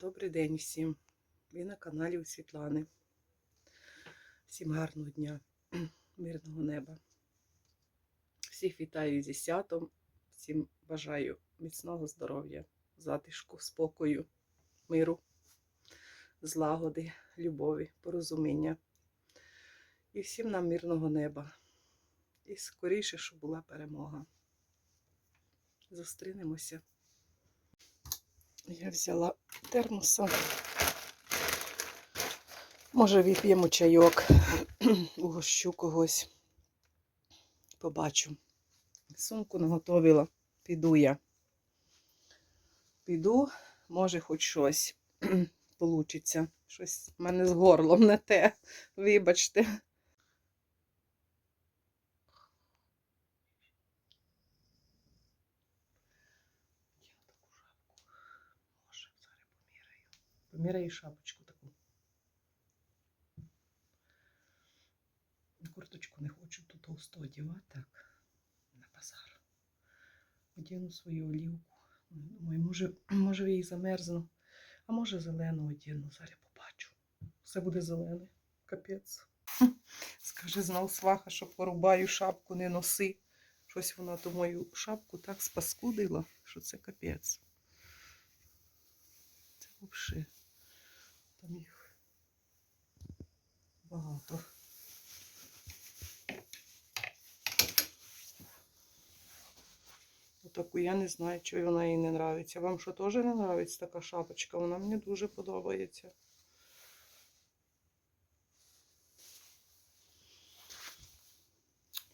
Добрий день всім. Ви на каналі у Світлани. Всім гарного дня, мирного неба. Всіх вітаю зі святом. Всім бажаю міцного здоров'я, затишку, спокою, миру, злагоди, любові, порозуміння. І всім нам мирного неба. І скоріше, щоб була перемога. Зустрінемося. Я взяла термоса. Може, вип'ємо чайок, угощу когось. Побачу. Сумку наготовила. Піду я. Піду, може, хоч щось получиться. Щось в мене з горлом не те. Вибачте. Я таку шапку. Може, зараз поміряю. Поміряю шапочку таку. Курточку не хочу тут товсто одягати, так, на базар. Одягну свою олівку. Думаю, може, може її замерзну, а може зелену одягну. Зараз побачу. Все буде зелене. Капець. Скаже знов сваха, що порубаю шапку, не носи. Щось вона ту мою шапку так спаскудила, що це капець. Це взагалі. Там їх багато. Таку я не знаю, чого вона їй не нравиться. Вам що теж не нравиться така шапочка? Вона мені дуже подобається.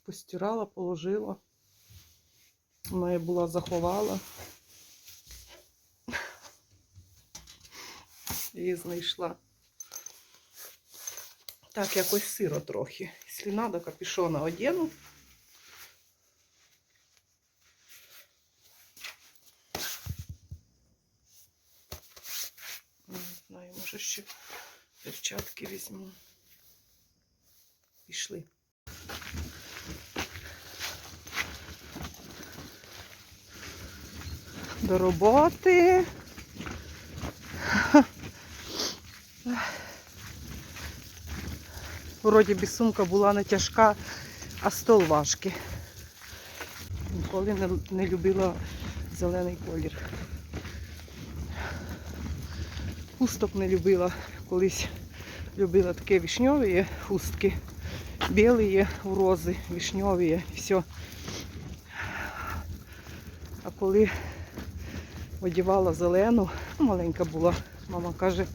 Постирала, положила. Вона її була заховала. Її знайшла. Так, якось сиро трохи. Якщо треба, капюшона одіну. Не знаю, може ще перчатки візьму. Пішли. До роботи. Вроді би сумка була не тяжка, а стол важкий. Ніколи не, не любила зелений колір. Хусток не любила. Колись любила такі вишньові хустки. Білі рози, вишньові, все. А коли одягала зелену, ну, маленька була, мама каже,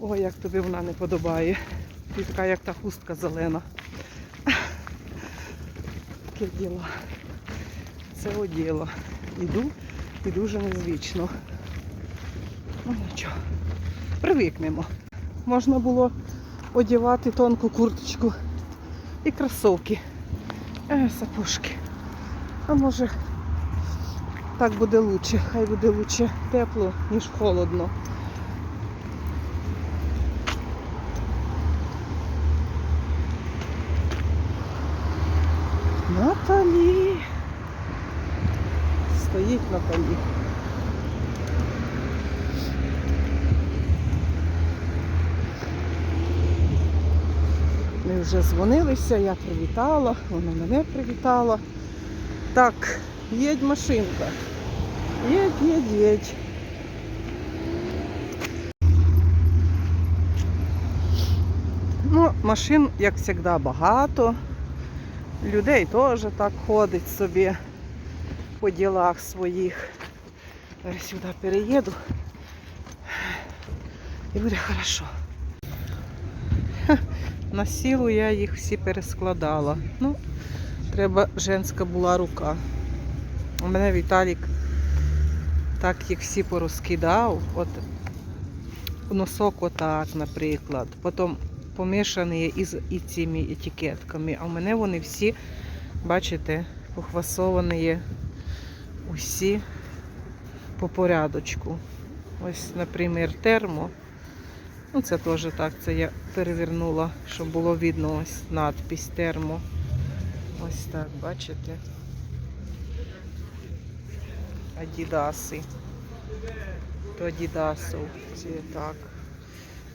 ой, як тобі вона не подобає. Ти така, як та хустка зелена. Таке діло. Це оділо. Іду і дуже незвично. Ну нічого привикнемо. Можна було одягати тонку курточку і кросовки, е, сапожки. А може так буде лучше, хай буде лучше тепло, ніж холодно. Наталі. Стоїть Наталі. Ми вже дзвонилися, я привітала, вона мене привітала. Так, їдь машинка. Їдь, їдь, їдь. Ну, машин, як завжди, багато. Людей теж так ходить собі по ділах своїх. Зараз сюди переїду. І буде хорошо. На сілу я їх всі перескладала. Ну, треба женська була рука. У мене Віталік так їх всі порозкидав. От носок отак, наприклад. Потім помішані із і цими етикетками. А у мене вони всі, бачите, похвасовані усі по порядочку. Ось, наприклад, термо. Ну, це теж так, це я перевернула, щоб було видно ось надпись термо. Ось так, бачите? Адідаси. то Адідасов. Ці так.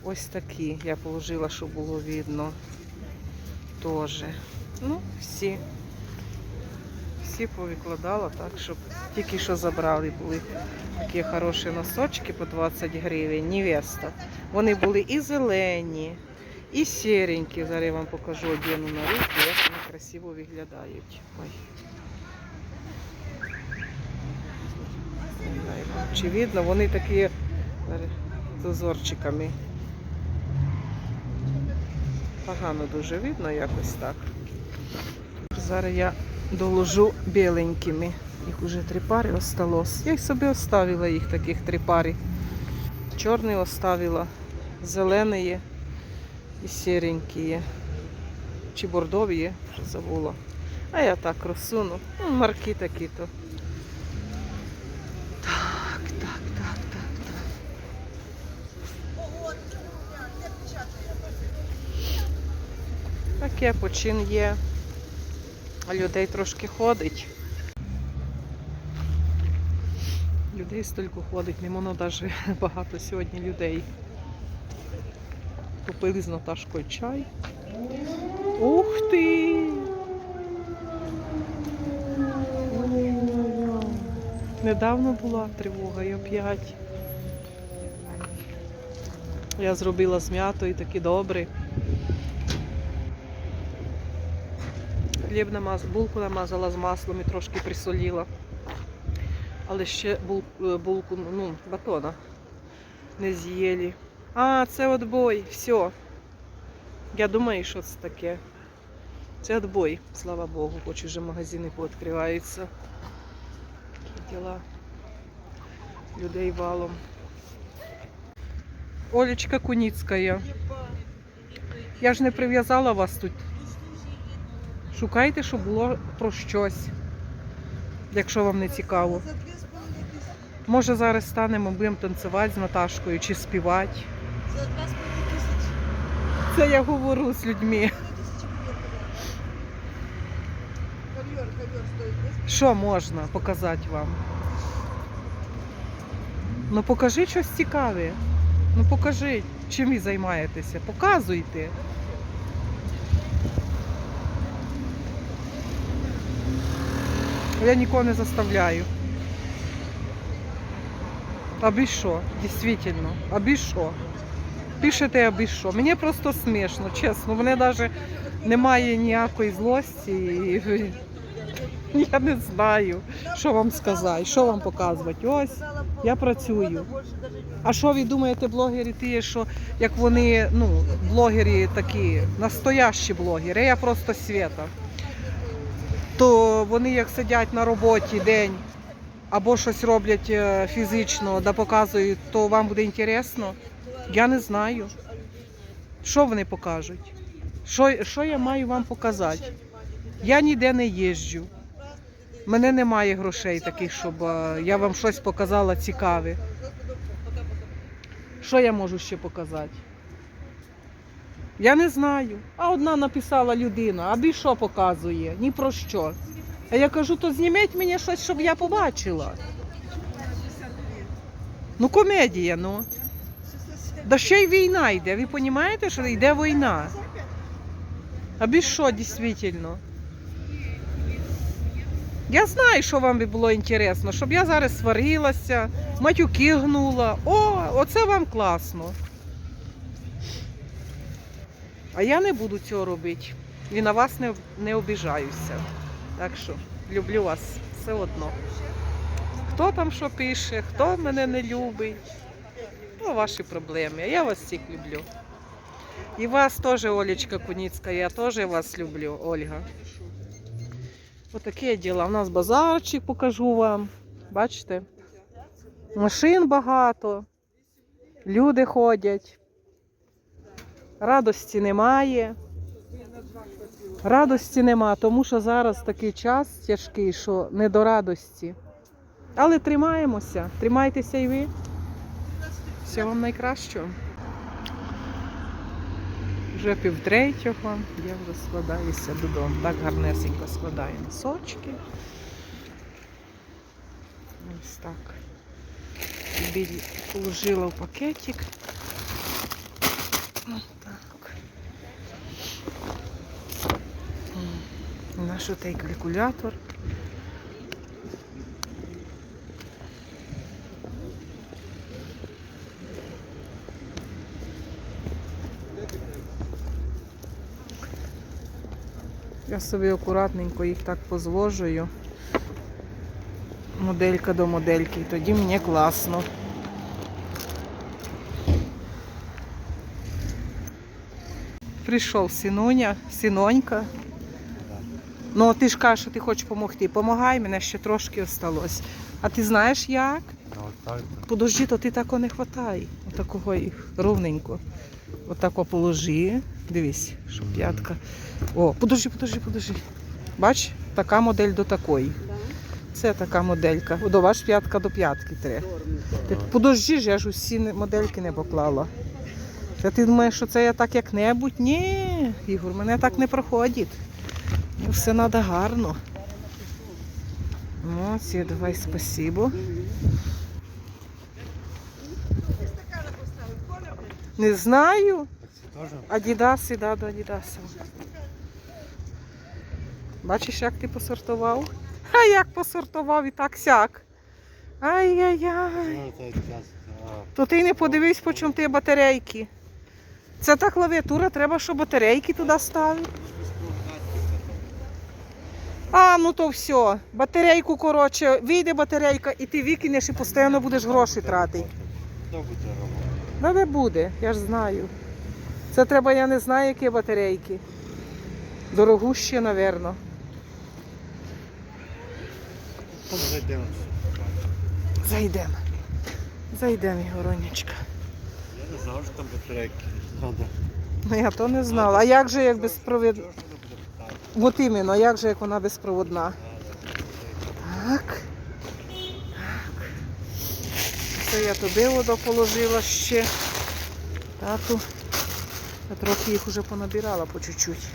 Ось такі я положила, щоб було видно. Тоже. Ну, всі. Всі повикладала так, щоб тільки що забрали були такі хороші носочки по 20 гривень. Невеста. Вони були і зелені, і сіренькі. Зараз я вам покажу одягну на руки, як вони красиво виглядають. Ой. Чи вони такі з узорчиками. Погано дуже видно якось так. Зараз я доложу біленькими. Їх уже три пари осталось. Я й собі оставила їх таких три пари. Чорний оставила, зелений і сіренький. Чи бордові є, вже забула. А я так розсуну. Ну, марки такі то. Так, так, так, так, так. Таке почин є. Людей трошки ходить. Людей стільки ходить, не навіть багато сьогодні людей. Купили з Наташкою чай. Ух ти! Недавно була тривога і оп'ять. Я зробила з м'ятою такі добрі. Хліб намаз, булку намазала з маслом і трошки присоліла. Але ще бул, е, булку, ну, батона не з'їли. А, це отбой, все. Я думаю, що це таке. Це отбой, слава Богу, хоч уже магазини пооткриваються. Діла. Людей валом. Олечка Куніцька. Я ж не прив'язала вас тут. Шукайте, щоб було про щось, якщо вам не цікаво. Може зараз станемо, будемо танцювати з Наташкою чи співати. За два з половиною тисячі. Це я говорю з людьми. Що можна показати вам? Ну покажіть щось цікаве. Ну покажіть, чим ви займаєтеся. Показуйте. Я нікого не заставляю. Аби що, дійсно, аби що. Пишете аби що. Мені просто смішно, чесно. Мене навіть немає ніякої злості. Я не знаю, що вам сказати, що вам показувати. Ось. Я працюю. А що ви думаєте, блогери ті, що як вони, ну, блогери такі, настоящі блогери, я просто свята. То вони як сидять на роботі день або щось роблять е, фізично, да показують, то вам буде інтересно. Я не знаю. Що вони покажуть? Що, що я маю вам показати? Я ніде не їжджу. Мене немає грошей таких, щоб е, я вам щось показала цікаве. Що я можу ще показати? Я не знаю. А одна написала людина, аби що показує, ні про що. А я кажу, то зніміть мені щось, щоб я побачила. Ну, комедія, ну. Да ще й війна йде. Ви розумієте, що йде війна? Аби що, дійсно. Я знаю, що вам би було інтересно, щоб я зараз сварилася, матюки гнула. О, оце вам класно. А я не буду цього робити. І на вас не, не обіжаюся. Так що люблю вас все одно. Хто там що пише, хто мене не любить, то ваші проблеми. А я вас всіх люблю. І вас теж, Олечка Куніцька, я теж вас люблю, Ольга. Отакі діла. У нас базарчик покажу вам. Бачите? Машин багато, люди ходять. Радості немає. Радості нема, тому що зараз такий час тяжкий, що не до радості. Але тримаємося, тримайтеся і ви. Всього вам найкращого. Вже півтретього, я вже складаюся додому. Так гарнесенько складаю носочки. Ось так. білі положила в пакетик. Отак. Наш отей калькулятор. Я собі акуратненько їх так позвожую. Моделька до модельки. І тоді мені класно. Прийшов синуня, синонька. Ну, ти ж кажеш, що ти хочеш допомогти. Помагай, мене ще трошки осталось. А ти знаєш як? Ну. Подожди, то ти тако не хватай. Отакого їх ровненько. Отако положи. Дивись, Мгм. п'ятка. О, подожди, подожди, подожди. Бач, така модель до такої. Це така моделька. О, до ваш п'ятка до п'ятки треба. Подожди ж, я ж усі модельки не поклала. Та ти думаєш, що це я так як-небудь? Ні, Ігор, мене так не проходить. Мені все треба гарно. Ну, ці, давай спасибо. Не знаю. Адідаси, да, до Адідаса. Бачиш, як ти посортував? А як посортував і так сяк. Ай-яй-яй. Ну. То ти не подивись, по чому ти батарейки. Це та клавіатура, треба, щоб батарейки туди ставити. А, ну то все. Батарейку, коротше, вийде батарейка і ти викинеш і постійно будеш гроші тратити. Ну не буде, я ж знаю. Це треба, я не знаю, які батарейки. Дорогущі, напевно. Там зайдемо. Зайдемо. Зайдемо, Ігоронечка. Я не знав, що там батарейки. Надо. Ну я то не знала. А як же як безпровідна? От іменно, як же як вона безпроводна? Так. Так. Це я туди воду положила ще. Тату. Я трохи їх уже понабирала по чуть-чуть.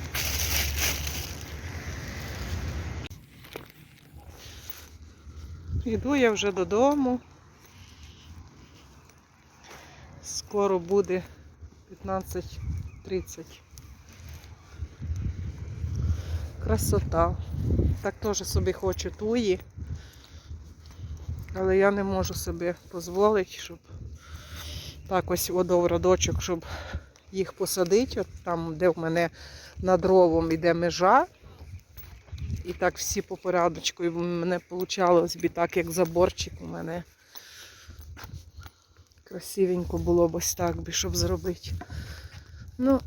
Іду я вже додому. Скоро буде 15.30. Красота. Так теж собі хочу туї. Але я не можу собі дозволити, щоб так ось водовородочок, щоб їх посадити. От там, де в мене над ровом іде межа. І так всі по порядочку. І в мене вийшло так, як заборчик у мене. Красивенько було б ось так би, щоб зробити. Ну,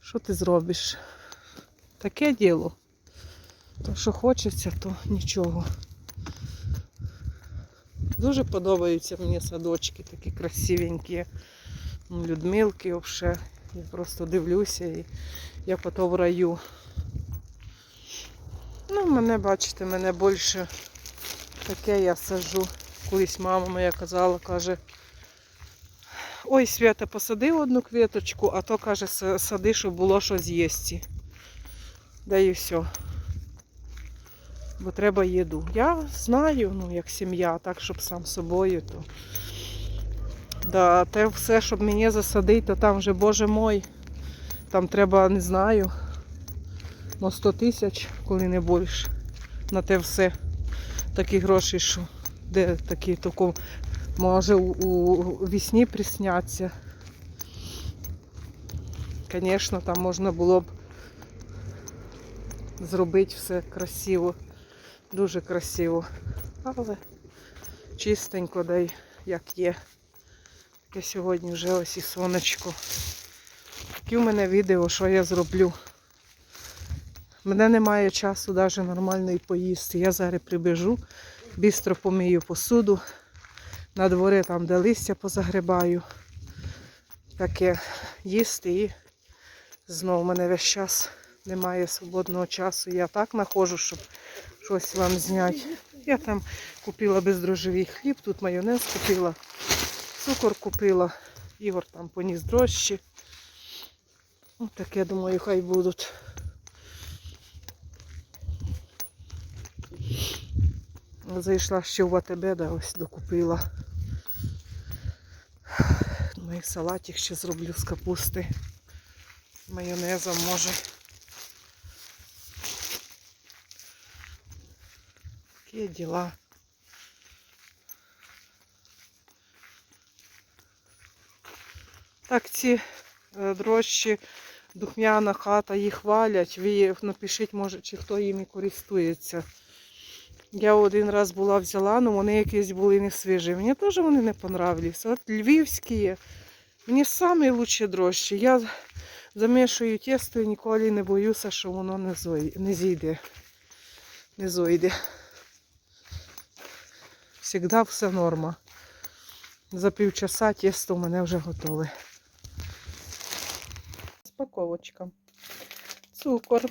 що ти зробиш? Таке діло. То, що хочеться, то нічого. Дуже подобаються мені садочки, такі красивенькі. Ну, Людмилки взагалі. Я просто дивлюся і я потім в раю. Ну, мене, бачите, мене більше таке я саджу. Колись мама моя казала, каже, ой, Свята, посади одну квіточку, а то каже, сади, щоб було що з'їсти. Да і все. Бо треба їду. Я знаю, ну, як сім'я, так, щоб сам собою, то. Да, те все, щоб мені засадити, то там вже, боже мой, там треба, не знаю, ну 100 тисяч, коли не більше. На те все. Такі гроші, що де такі тако, може у, у вісні присняться. Звісно, там можна було б зробити все красиво, дуже красиво. Але чистенько, дай як є. Таке сьогодні вже ось і сонечко. Такі в мене відео, що я зроблю. Мене немає часу навіть нормально і поїсти. Я зараз прибіжу, бістро помию посуду. На дворі там, де листя позагрибаю. Таке їсти і знову в мене весь час немає свободного часу. Я так знаходжу, щоб щось вам зняти. Я там купила бездрожжевий хліб, тут майонез купила, цукор купила. Ігор там поніс дрожжі. Ось таке, думаю, хай будуть. Зайшла ще в АТБ, да, ось докупила. Думаю, салатик ще зроблю з капусти. Майонезом може. Такі діла. Так, ці е, дрожчі, духмяна хата, їх хвалять. Ви напишіть, може, чи хто їм і користується. Я один раз була взяла, але вони якісь були не свіжі. Мені теж вони не понравились. От львівські. Мені самі лучші дрожчі. Я замішую тісто і ніколи не боюся, що воно не, не зійде. Не зойде. Всегда все норма. За півчаса тісто у мене вже готове. Спаковочка. Цукор,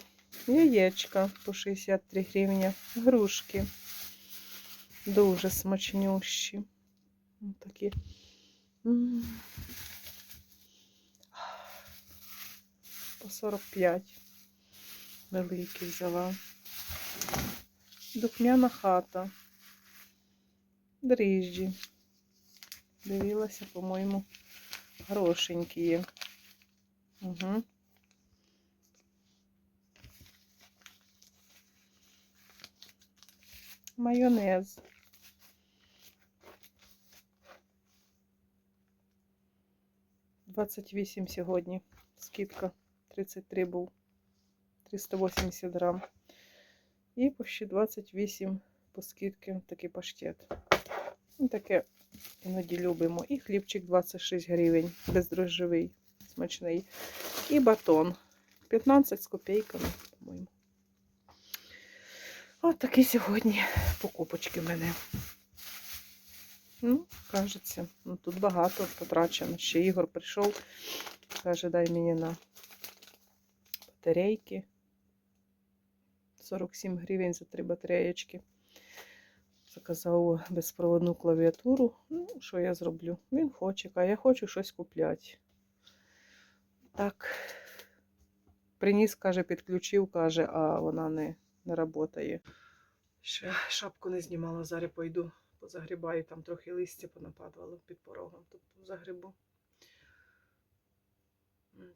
яєчка по 63 гривні, грушки. Дуже смачнющі. Ось такі. По 45. Великі взяла. Духмяна хата. Дріжджі. Дивилася, по-моєму, хорошенькі є. Угу. Майонез. Двадцять вісім сьогодні. Скидка 33 був. 380 грам. І почти 28 по скидки такий паштет. І таке іноді любимо. І хлібчик 26 гривень, бездрожжевий, смачний. І батон 15 з копійками, по-моєму. От такі сьогодні покупочки в мене. Ну, кажеться, ну тут багато потрачено. Ще Ігор прийшов, каже, дай мені на батарейки. 47 гривень за три батареєчки. Заказав безпроводну клавіатуру. Ну, що я зроблю? Він хоче, а я хочу щось купляти. Так. Приніс, каже, підключив, каже, а вона не, не працює. Ще шапку не знімала, зараз пойду позагрібаю, там трохи листя понападувало під порогом, то загрібу.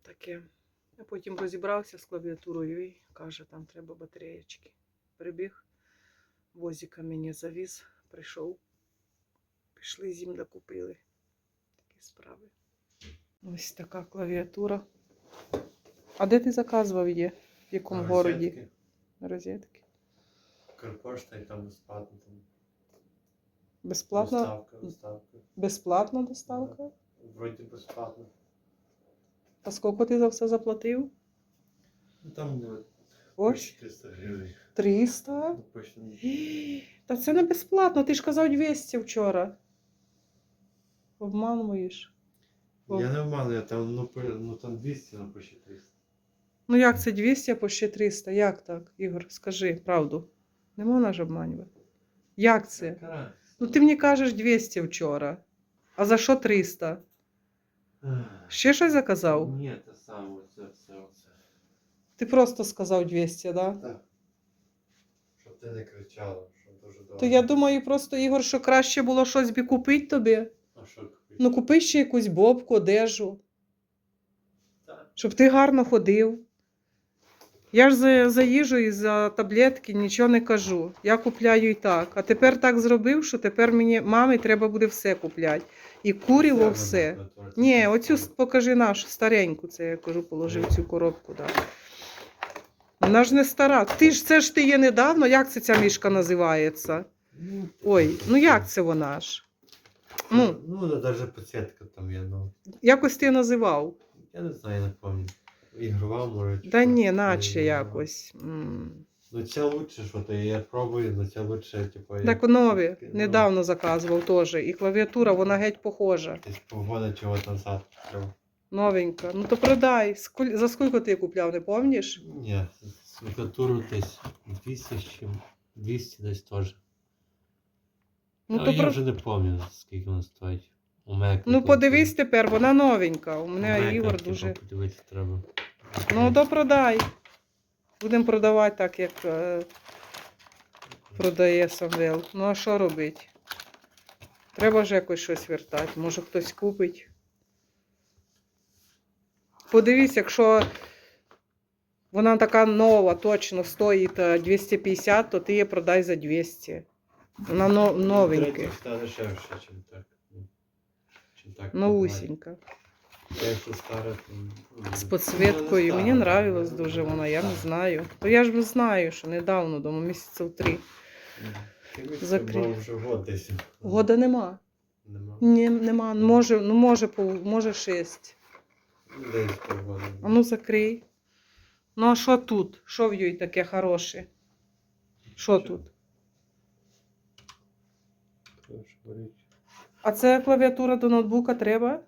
Таке. А потім розібрався з клавіатурою і каже, там треба батареєчки. Прибіг, возика мені завіз, прийшов. Пішли зім докупили. Такі справи. Ось така клавіатура. А де ти заказував її? В якому городі? Розетки. Карпошта і там безплатно. Там Безплатна? Доставка, доставка. Безплатна доставка? Вроді безплатно. А скільки ти за все заплатив? Ну там ну, Ось 400 гривень. 300? Ну, Та це не безплатно, ти ж казав 200 вчора. Обмануєш. Я не вману, я там, ну, ну там 200, ну почти 300. Ну як це 200, а по ще 300? Як так, Ігор? Скажи правду. Не можна ж обманювати. Як це? Ну ти мені кажеш 200 вчора. А за що 300? Ще щось заказав? Ні, те саме, оце, все, оце. Ти просто сказав 200, да? Так. Щоб ти не кричала, що дуже добре. То я думаю, просто Ігор, що краще було щось бі купити тобі. А що купити? Ну купи ще якусь бобку, одежу. Так. щоб ти гарно ходив. Я ж за, за їжу і за таблетки нічого не кажу. Я купляю і так. А тепер так зробив, що тепер мені мамі треба буде все купляти. І куріло все. Ні, оцю покажи нашу стареньку, це я кажу, положив цю коробку. Да. Вона ж не стара. Ти ж це ж ти є недавно. Як це ця мішка називається? Ну, Ой, ну як це вона ж? Ну, ну, ну навіть підсвітка там є, ну. якось ти називав. Я не знаю, не пам'ятаю. Ігрова, може. що. ні, наче якось. Ну це лучше, що то я пробую, але це лучше, типу. як- Так нові, таке, ну, недавно заказував теж. І клавіатура, вона геть похожа. Десь погода чого назад треба. Новенька. Ну то продай. Сколь- За скільки ти купляв, не пам'ятаєш? Ні, світатуру десь 200 з чим. 200 десь теж. Ну, Ну, то я про... вже не пам'ятаю, скільки вона стоїть. У Мек. ну подивись тепер, вона новенька. У мене Ігор типу, дуже. Подивитися треба. Ну, то продай. Будемо продавати так, як е, продає Самвел. Ну а що робити? Треба ж якось щось вертати. Може хтось купить. Подивись, якщо вона така нова, точно стоїть е, 250, то ти її продай за 200. Вона но- новенька, так. ну, новусінька. То... З підсвіткою. Мені нравилось дуже вона, я не знаю. То я ж знаю, що недавно, дома місяців три. Вже год десь. Года нема. Нема. Ні, нема. Може, ну може, пол- може шість. Ну, Десь півгода. А ну закрий. Ну а що тут? Що в їй таке хороше? Що? тут? А це клавіатура до ноутбука треба?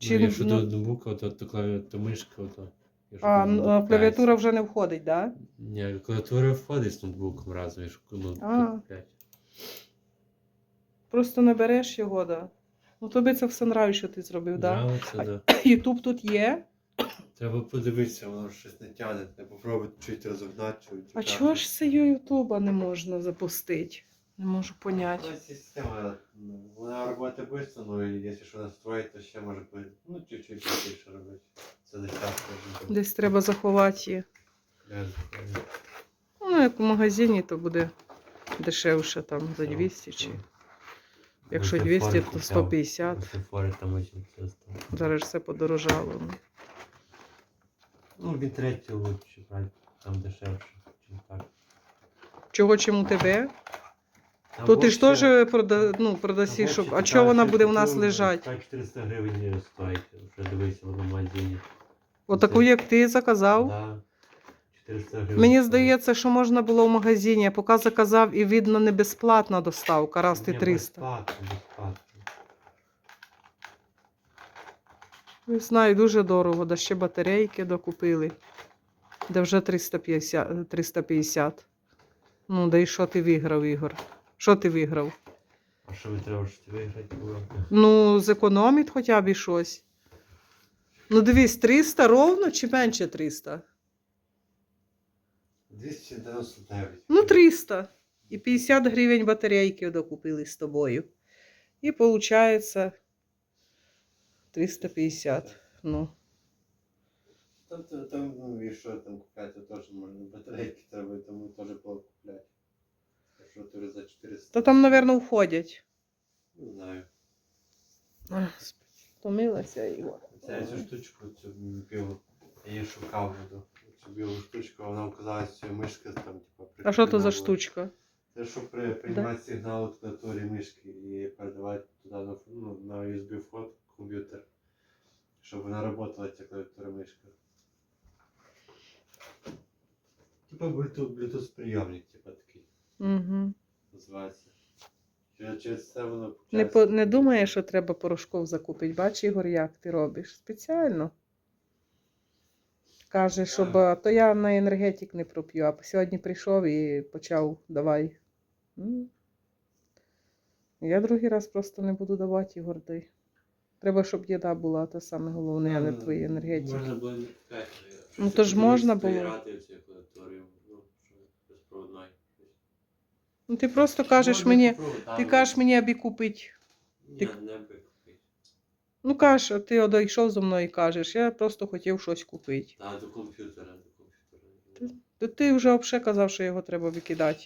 Чи, Ну, якщо ну- до ноутбука, то, то, клаві... то мишка, то... якщо А, до ну, клавіатура вже не входить, так? Да? Ні, клавіатура входить з ноутбуком разом, якщо ну, А. купляти. Просто не береш його, да. Ну тобі це все нравиться, що ти зробив, так? Да? Да. Ютуб тут є. Треба подивитися, воно щось не тягне. Не попробувати чуть розогнати. А чого ж це Ютуба не можна запустити? Не можу поняти. Ну, система, ну, вона роботи швидко, ну і якщо що настроїть, то ще може бути, ну, чуть-чуть більше робити. Це десятка. Десь треба заховати її. Ну, як в магазині, то буде дешевше там за 200 чи. Якщо 200, то 150. На Сефорі там очень. Зараз все подорожало. ну. Ну, він третій лучше там дешевше, чим так. Чого чим у тебе? То ти ж теж прода... ну, вообще А чого вона буде у нас лежати? Так 400 гривень стоїть, вже дивися в магазині. Отаку, як ти заказав? Да. 400 гривень. Мені здається, що можна було в магазині. Я поки заказав і видно не безплатна доставка, раз ти Ні, 300. Безплатно, безплатно. Не знаю, дуже дорого, да ще батарейки докупили. Де вже 350. 350. Ну, да і що ти виграв, Ігор? Що ти виграв? А що ви треба щоб виграти було? Ну, зекономить хоча б і щось. Ну, дивись, 300 ровно чи менше 300? 299. Ну, 300. І 50 гривень батарейки докупили з тобою. І виходить 350. Ну. Там, там, там, ну і що там купляти, теж можна. Батарейки треба, тому теж було купляти. Що ти за 400? Та там, мабуть, входять. Не знаю. Втомилася Ігор. Це я цю штучку, цю білу, я її шукав буду. Цю білу штучку, вона оказалась цю мишка там, типу, А що то за штучка? Це щоб при, приймати сигнал від клавіатури мишки і передавати туди на, ну, на USB вход в комп'ютер. Щоб вона працювала ця клавіатура мишка. Типа Bluetooth, Bluetooth прийомник, типа такий Угу. називається. Через, це воно Не, по, не думає, що треба порошков закупити. Бач, Ігор, як ти робиш? Спеціально. Каже, щоб а, то я на енергетик не проп'ю, а сьогодні прийшов і почав давай. М. Я другий раз просто не буду давати Ігор, дай. Треба, щоб їда була, то саме головне, а не твої енергетики. Можна було не. Ну, то ж можна було. Клавіатурою, ну, що безпроводною. Ну ти просто кажеш мені, ти кажеш мені, аби купити. Ні, ти- не аби купити. Ну кажеш, а ти одійшов зо мною і кажеш, я просто хотів щось купити. Та до комп'ютера, до комп'ютера. То ти вже взагалі казав, що його треба викидати.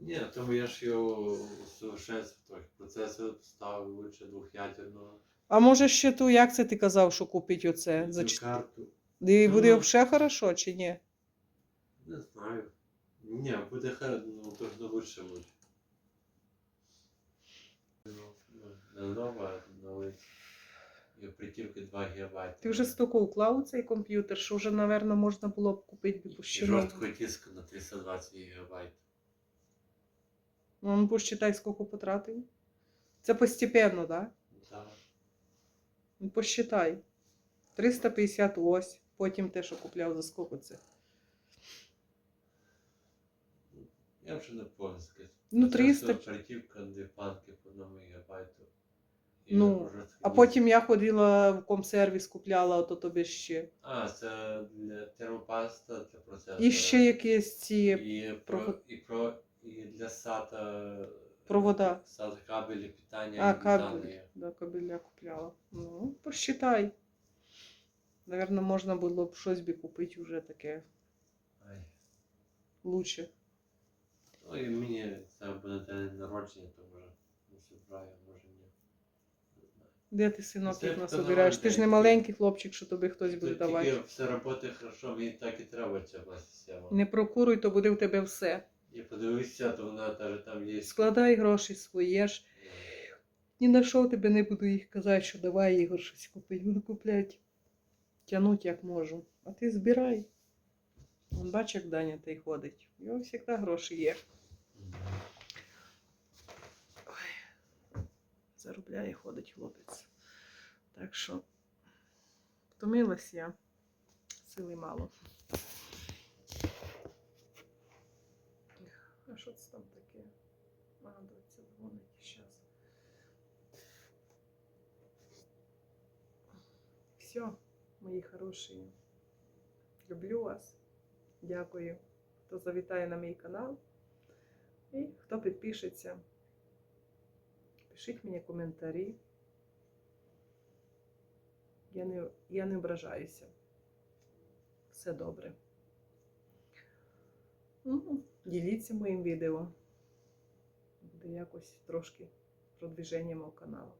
Ні, тому я ж його усовершенствую трохи. Процесор ставив лучше двох'ядерного. А може ще ту, як це ти казав, що купити оце? За Цю чт- карту. І буде Ну. взагалі хорошо чи ні? Не знаю. Ні, буде ну то ж не лучше буде. Ну, ну, нова, але і оперативки 2 ГБ. Ти вже стільки уклав у цей комп'ютер, що вже, напевно, можна було б купити ще. Жорсткий диск на 320 ГБ. Ну, посчитай, скільки потратив. Це постепенно, так? Да. Ну, посчитай. 350 ось, потім те, що купляв за скільки це. Я вже не скільки. Ну, Це 300. все Оперативка, дві планки по 1 ГБ. І Ну. А потім я ходила в комсервіс, купляла ото тобі ще. А, це для термопаста, для процесора. І ще якісь ці І про, і про і для SATA Провода. SATA кабелі питання а, і кабель. дані. Да, кабеля купляла. Ну, посчитай. Наверно, можна було б щось би купити вже таке Ай. лучше. Ну і мені це буде день народження, то може не зібраю, може ні. Не знаю. Де ти синок Це їх хто насобираєш? Ти ж не нормальний. маленький хлопчик, що тобі хтось буде Тут давати. тільки все роботи хорошо, мені так і треба ця система. Не прокуруй, то буде в тебе все. Я подивився, то вона теж там є. Складай гроші свої ж. Ні на що тебе не буду їх казати, що давай Ігор щось купити. Буду купляти. Тянуть як можу. А ти збирай. Вон бач, як Даня той ходить. У нього завжди гроші є. Заробляє ходить хлопець. Так що втомилась я. Сили мало. А що це там таке? А, дзвонить зараз. Все, мої хороші. Люблю вас. Дякую, хто завітає на мій канал. І хто підпишеться. Пишіть мені коментарі. Я не, я не ображаюся. Все добре. Ну, діліться моїм відео. Буде якось трошки продвіження мого каналу.